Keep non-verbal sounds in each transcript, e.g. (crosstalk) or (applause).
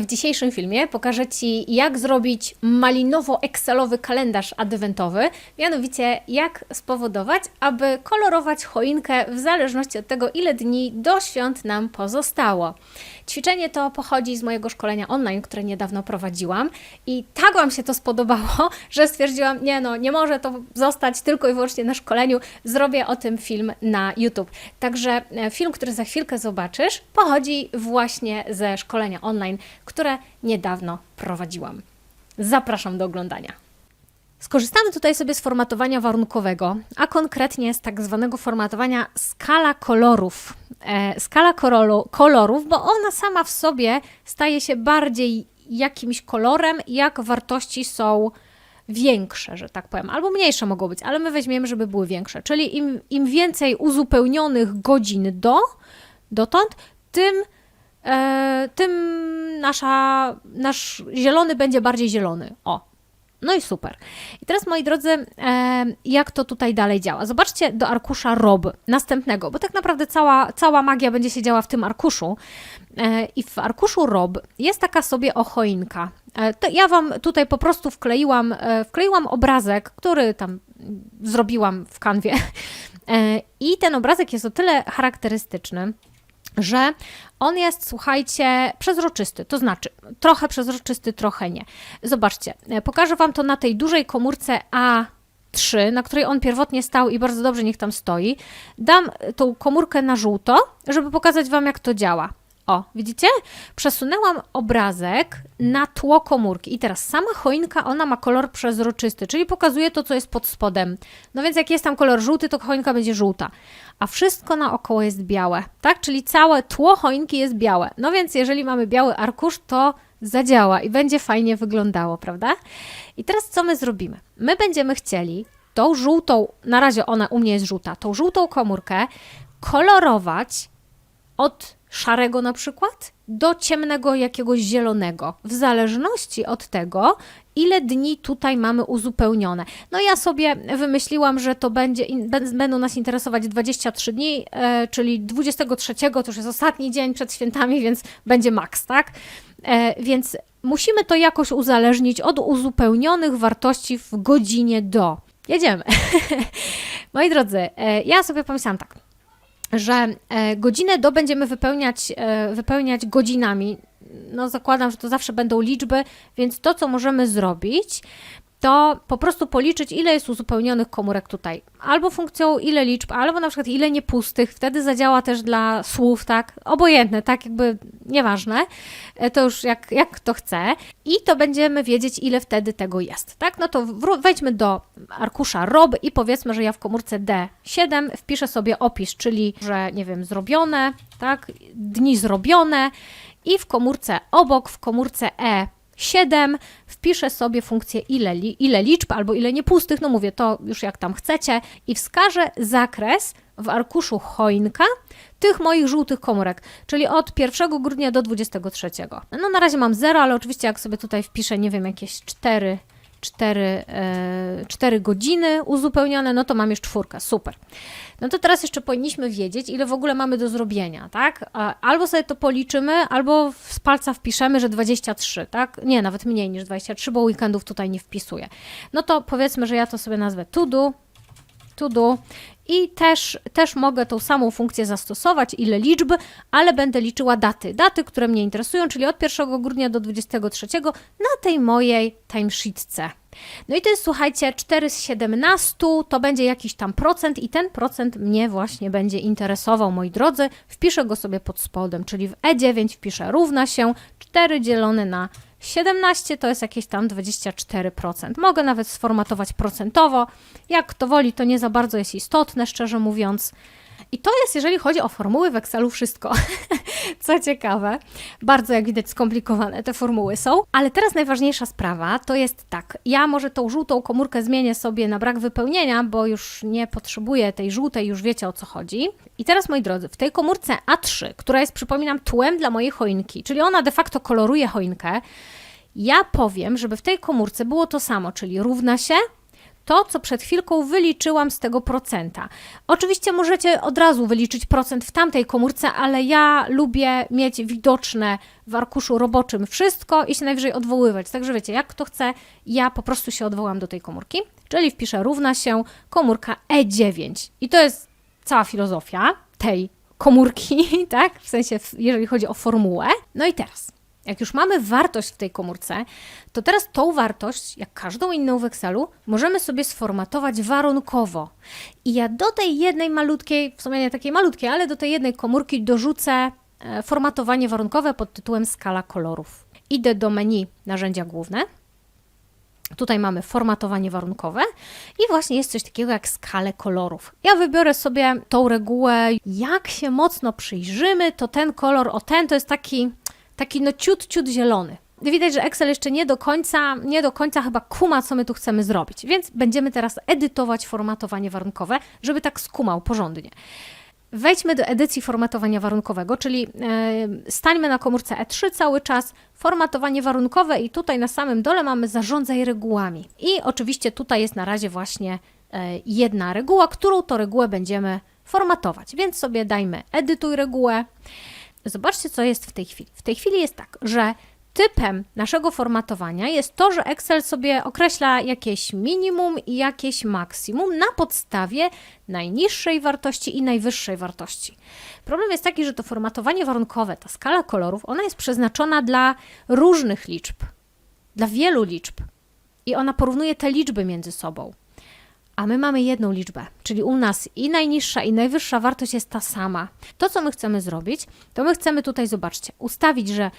W dzisiejszym filmie pokażę Ci, jak zrobić malinowo-excelowy kalendarz adwentowy, mianowicie jak spowodować, aby kolorować choinkę w zależności od tego, ile dni do świąt nam pozostało. Ćwiczenie to pochodzi z mojego szkolenia online, które niedawno prowadziłam i tak Wam się to spodobało, (laughs) że stwierdziłam, nie no, nie może to zostać tylko i wyłącznie na szkoleniu, zrobię o tym film na YouTube. Także e, film, który za chwilkę zobaczysz, pochodzi właśnie ze szkolenia online, które niedawno prowadziłam. Zapraszam do oglądania. Skorzystamy tutaj sobie z formatowania warunkowego, a konkretnie z tak zwanego formatowania skala kolorów. E, skala kolorów, bo ona sama w sobie staje się bardziej jakimś kolorem, jak wartości są większe, że tak powiem, albo mniejsze mogą być, ale my weźmiemy, żeby były większe. Czyli im, im więcej uzupełnionych godzin do, dotąd, tym e, tym nasza, nasz zielony będzie bardziej zielony. O. No i super. I teraz, moi drodzy, jak to tutaj dalej działa? Zobaczcie do arkusza ROB następnego, bo tak naprawdę cała, cała magia będzie się działa w tym arkuszu. E, I w arkuszu ROB jest taka sobie ochoinka. E, to ja Wam tutaj po prostu wkleiłam, e, wkleiłam obrazek, który tam zrobiłam w kanwie. I ten obrazek jest o tyle charakterystyczny, że on jest, słuchajcie, przezroczysty, to znaczy trochę przezroczysty, trochę nie. Zobaczcie, e, pokażę Wam to na tej dużej komórce A3, na której on pierwotnie stał i bardzo dobrze niech tam stoi. Dam tą komórkę na żółto, żeby pokazać Wam, jak to działa. O, widzicie? Przesunęłam obrazek na tło komórki i teraz sama choinka, ona ma kolor przezroczysty, czyli pokazuje to, co jest pod spodem. No więc jak jest tam kolor żółty, to choinka będzie żółta. A wszystko naokoło jest białe, tak? Czyli całe tło choinki jest białe. No więc jeżeli mamy biały arkusz, to zadziała i będzie fajnie wyglądało, prawda? I teraz co my zrobimy? My będziemy chcieli tą żółtą, na razie ona u mnie jest żółta, tą żółtą komórkę kolorować od szarego na przykład do ciemnego jakiegoś zielonego, w zależności od tego, ile dni tutaj mamy uzupełnione. No ja sobie wymyśliłam, że to będzie, będą nas interesować 23 dni, e, czyli 23 to już jest ostatni dzień przed świętami, więc będzie maks, tak? E, więc musimy to jakoś uzależnić od uzupełnionych wartości w godzinie do. Jedziemy. (laughs) Moi drodzy, e, ja sobie pomyślałam tak że e, godzinę do będziemy wypełniać, e, wypełniać godzinami. No, zakładam, że to zawsze będą liczby, więc to, co możemy zrobić, to po prostu policzyć, ile jest uzupełnionych komórek tutaj. Albo funkcją ile liczb, albo na przykład ile niepustych. Wtedy zadziała też dla słów, tak? Obojętne, tak? Jakby nieważne. E, To już jak, jak kto chce. I to będziemy wiedzieć, ile wtedy tego jest, tak? No to wejdźmy do arkusza ROB i powiedzmy, że ja w komórce D7 wpiszę sobie opis, czyli, że nie wiem, zrobione, tak? Dni zrobione i w komórce obok, w komórce E 7, wpiszę sobie funkcję ile, ile liczb albo ile niepustych, no mówię to już jak tam chcecie i wskażę zakres w arkuszu choinka tych moich żółtych komórek, czyli od 1 grudnia do 23. No na razie mam 0, ale oczywiście jak sobie tutaj wpiszę, nie wiem, jakieś 4, 4, e, 4 godziny uzupełnione, no to mam już czwórkę, super. No to teraz jeszcze powinniśmy wiedzieć, ile w ogóle mamy do zrobienia, tak? Albo sobie to policzymy, albo z palca wpiszemy, że 23, tak? Nie, nawet mniej niż 23, bo weekendów tutaj nie wpisuję. No to powiedzmy, że ja to sobie nazwę to do, to do i też, też mogę tą samą funkcję zastosować, ile liczb, ale będę liczyła daty. Daty, które mnie interesują, czyli od 1 grudnia do 23 na tej mojej timesheetce. No i to jest, słuchajcie, 4 z 17, to będzie jakiś tam procent i ten procent mnie właśnie będzie interesował, moi drodzy. Wpiszę go sobie pod spodem, czyli w E9 wpiszę równa się 4 dzielone na 17 to jest jakieś tam 24%. Mogę nawet sformatować procentowo. Jak kto woli, to nie za bardzo jest istotne, szczerze mówiąc. I to jest, jeżeli chodzi o formuły w Excelu, wszystko. (laughs) Co ciekawe, bardzo jak widać skomplikowane te formuły są. Ale teraz najważniejsza sprawa to jest tak. Ja może tą żółtą komórkę zmienię sobie na brak wypełnienia, bo już nie potrzebuję tej żółtej, już wiecie o co chodzi. I teraz, moi drodzy, w tej komórce A3, która jest, przypominam, tłem dla mojej choinki, czyli ona de facto koloruje choinkę, ja powiem, żeby w tej komórce było to samo, czyli równa się to, co przed chwilką wyliczyłam z tego procenta. Oczywiście możecie od razu wyliczyć procent w tamtej komórce, ale ja lubię mieć widoczne w arkuszu roboczym wszystko i się najwyżej odwoływać. Także wiecie, jak kto chce, ja po prostu się odwołam do tej komórki, czyli wpiszę równa się komórka E9. I to jest cała filozofia tej komórki, (laughs) tak? W sensie, jeżeli chodzi o formułę. No i teraz, jak już mamy wartość w tej komórce, to teraz tą wartość, jak każdą inną w Excelu, możemy sobie sformatować warunkowo. I ja do tej jednej malutkiej, w sumie nie takiej malutkiej, ale do tej jednej komórki dorzucę e, formatowanie warunkowe pod tytułem skala kolorów. Idę do menu narzędzia główne. Tutaj mamy formatowanie warunkowe i właśnie jest coś takiego jak skalę kolorów. Ja wybiorę sobie tą regułę, jak się mocno przyjrzymy, to ten kolor, o ten to jest taki, taki no ciut, ciut zielony. Widać, że Excel jeszcze nie do końca, nie do końca chyba kuma, co my tu chcemy zrobić, więc będziemy teraz edytować formatowanie warunkowe, żeby tak skumał porządnie. Wejdźmy do edycji formatowania warunkowego, czyli e, stańmy na komórce E3 cały czas, formatowanie warunkowe i tutaj na samym dole mamy zarządzaj regułami. I oczywiście tutaj jest na razie właśnie e, jedna reguła, którą to regułę będziemy formatować, więc sobie dajmy edytuj regułę. Zobaczcie, co jest w tej chwili. W tej chwili jest tak, że typem naszego formatowania jest to, że Excel sobie określa jakieś minimum i jakieś maksimum na podstawie najniższej wartości i najwyższej wartości. Problem jest taki, że to formatowanie warunkowe, ta skala kolorów, ona jest przeznaczona dla różnych liczb, dla wielu liczb i ona porównuje te liczby między sobą. A my mamy jedną liczbę, czyli u nas i najniższa, i najwyższa wartość jest ta sama. To, co my chcemy zrobić, to my chcemy tutaj, zobaczcie, ustawić, że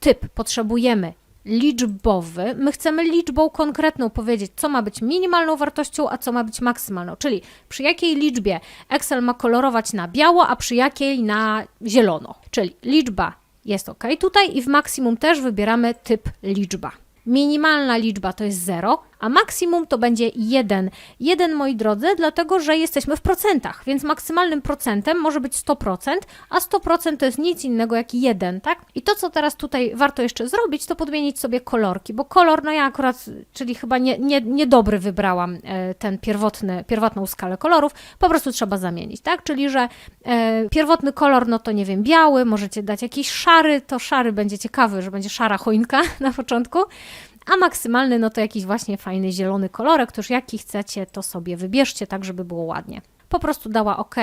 typ potrzebujemy liczbowy. My chcemy liczbą konkretną powiedzieć, co ma być minimalną wartością, a co ma być maksymalną. Czyli przy jakiej liczbie Excel ma kolorować na biało, a przy jakiej na zielono. Czyli liczba jest ok tutaj i w maksimum też wybieramy typ liczba. Minimalna liczba to jest 0, a maksimum to będzie 1. 1, moi drodzy, dlatego że jesteśmy w procentach, więc maksymalnym procentem może być 100%, a 100% to jest nic innego jak 1, tak? I to, co teraz tutaj warto jeszcze zrobić, to podmienić sobie kolorki, bo kolor, no ja akurat, czyli chyba nie, nie, niedobry wybrałam e, ten pierwotny, pierwotną skalę kolorów, po prostu trzeba zamienić, tak? Czyli, że e, pierwotny kolor, no to nie wiem, biały, możecie dać jakiś szary, to szary będzie ciekawy, że będzie szara choinka (laughs) na początku, a maksymalny no to jakiś właśnie fajny zielony kolorek, to już jaki chcecie, to sobie wybierzcie tak, żeby było ładnie. Po prostu dała OK,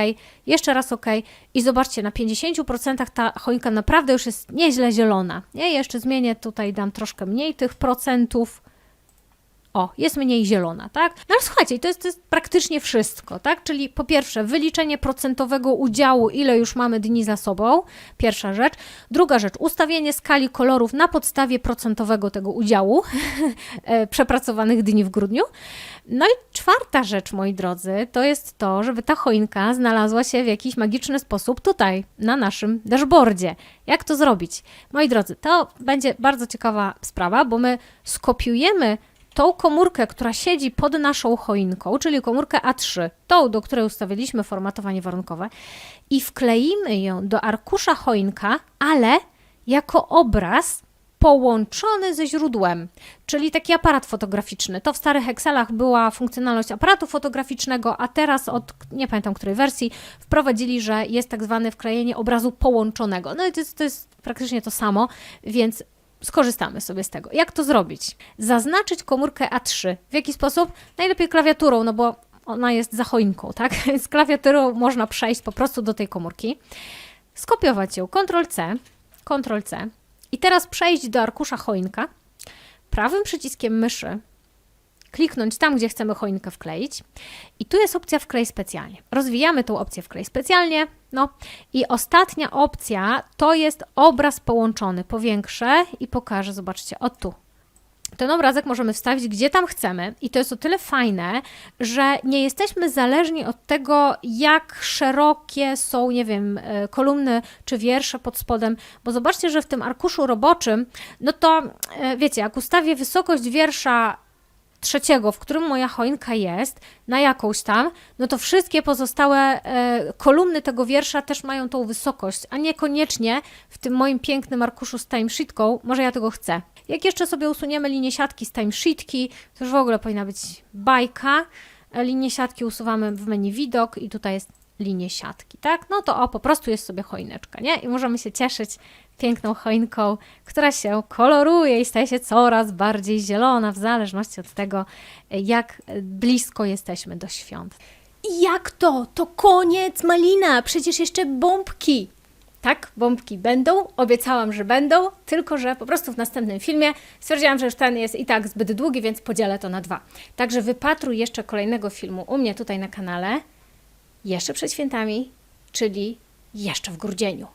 jeszcze raz OK i zobaczcie, na 50% ta choinka naprawdę już jest nieźle zielona. Ja jeszcze zmienię, tutaj dam troszkę mniej tych procentów. O, jest mniej zielona, tak? No ale słuchajcie, to jest, to jest praktycznie wszystko, tak? Czyli po pierwsze, wyliczenie procentowego udziału, ile już mamy dni za sobą, pierwsza rzecz. Druga rzecz, ustawienie skali kolorów na podstawie procentowego tego udziału (laughs) e, przepracowanych dni w grudniu. No i czwarta rzecz, moi drodzy, to jest to, żeby ta choinka znalazła się w jakiś magiczny sposób tutaj, na naszym dashboardzie. Jak to zrobić? Moi drodzy, to będzie bardzo ciekawa sprawa, bo my skopiujemy tą komórkę, która siedzi pod naszą choinką, czyli komórkę A3, tą, do której ustawiliśmy formatowanie warunkowe, i wkleimy ją do arkusza choinka, ale jako obraz połączony ze źródłem, czyli taki aparat fotograficzny. To w starych Excelach była funkcjonalność aparatu fotograficznego, a teraz od nie pamiętam której wersji wprowadzili, że jest tak zwane wklejenie obrazu połączonego. No i to jest, to jest praktycznie to samo, więc skorzystamy sobie z tego. Jak to zrobić? Zaznaczyć komórkę A3. W jaki sposób? Najlepiej klawiaturą, no bo ona jest za choinką, tak? (laughs) Z klawiaturą można przejść po prostu do tej komórki, skopiować ją, Ctrl-C, Ctrl-C i teraz przejść do arkusza choinka, prawym przyciskiem myszy kliknąć tam, gdzie chcemy choinkę wkleić i tu jest opcja wklej specjalnie. Rozwijamy tą opcję wklej specjalnie, no i ostatnia opcja to jest obraz połączony. Powiększę i pokażę, zobaczcie, o tu. Ten obrazek możemy wstawić gdzie tam chcemy i to jest o tyle fajne, że nie jesteśmy zależni od tego, jak szerokie są, nie wiem, e, kolumny czy wiersze pod spodem, bo zobaczcie, że w tym arkuszu roboczym, no to e, wiecie, jak ustawię wysokość wiersza trzeciego, w którym moja choinka jest, na jakąś tam, no to wszystkie pozostałe e, kolumny tego wiersza też mają tą wysokość, a niekoniecznie w tym moim pięknym arkuszu z timesheetką, może ja tego chcę. Jak jeszcze sobie usuniemy linię siatki z timesheetki, to już w ogóle powinna być bajka. E, Linię siatki usuwamy w menu widok i tutaj jest linię siatki, tak? No to o, po prostu jest sobie choineczka, nie? I możemy się cieszyć piękną choinką, która się koloruje i staje się coraz bardziej zielona, w zależności od tego, jak blisko jesteśmy do świąt. Jak to? To koniec, Malina! Przecież jeszcze bombki! Tak, bombki będą, obiecałam, że będą, tylko że po prostu w następnym filmie stwierdziłam, że już ten jest i tak zbyt długi, więc podzielę to na dwa. Także wypatruj jeszcze kolejnego filmu u mnie tutaj na kanale, jeszcze przed świętami, czyli jeszcze w grudzieniu.